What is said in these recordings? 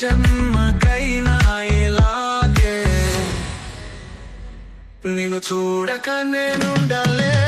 జన్మకైనా ఇలాగే. నిన్ను చూడక నేనుండలే.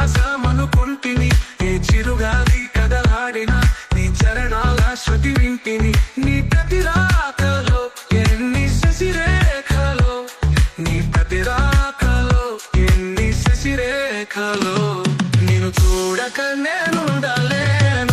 తరహాసమనుకుంటిని ఏ చిరుగాలి కదలాడిన నీ చరణాల శృతి వింటిని నీ ప్రతి రాకలో ఎన్ని శశిరేఖలో నీ ప్రతి రాకలో ఎన్ని శశిరేఖలో నేను చూడక నేనుండలేను.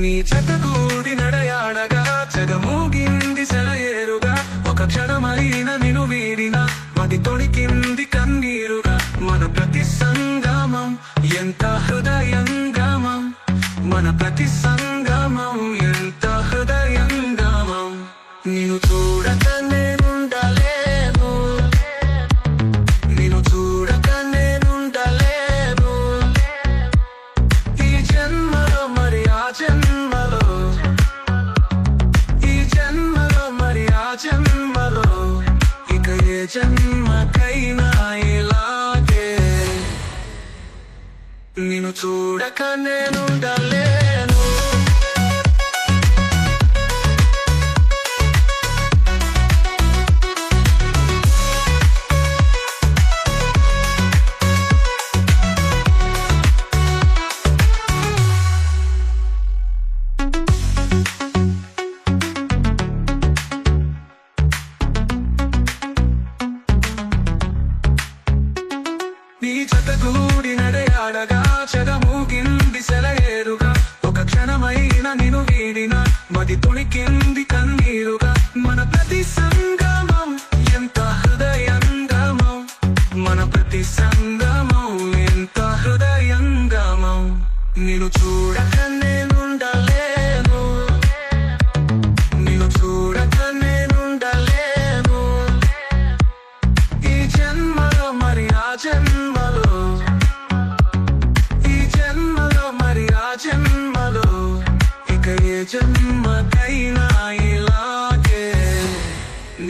నీ చెత్తగూడి నడయాడగా చెగమూగింది సెలయేరుగా ఒక క్షణమైన నిను వీడిన మది తొడికింది కన్నీరుగా. మన ప్రతి సంగమం ఎంత హృదయంగమం? మన ప్రతి సంగమం ఎంత హృదయంగమం? నిన్ను చూడక జన్మకైనా ఇలాగే. నిన్ను చూడక నేనుండలేను నడయాడగా చెదమూగింది సెలయేరుగా. ఒక క్షణమైన నిను వీడిన మది తొణికింది కన్నీరుగా. మన ప్రతి సంగమం ఎంత హృదయంగమం? మన ప్రతి సంగమం ఎంత హృదయంగమం? నిన్ను చూడక నేనుండలేను. నిన్ను చూడక నేనుండలేను. ఈ జన్మలో మరి ఆ జన్మ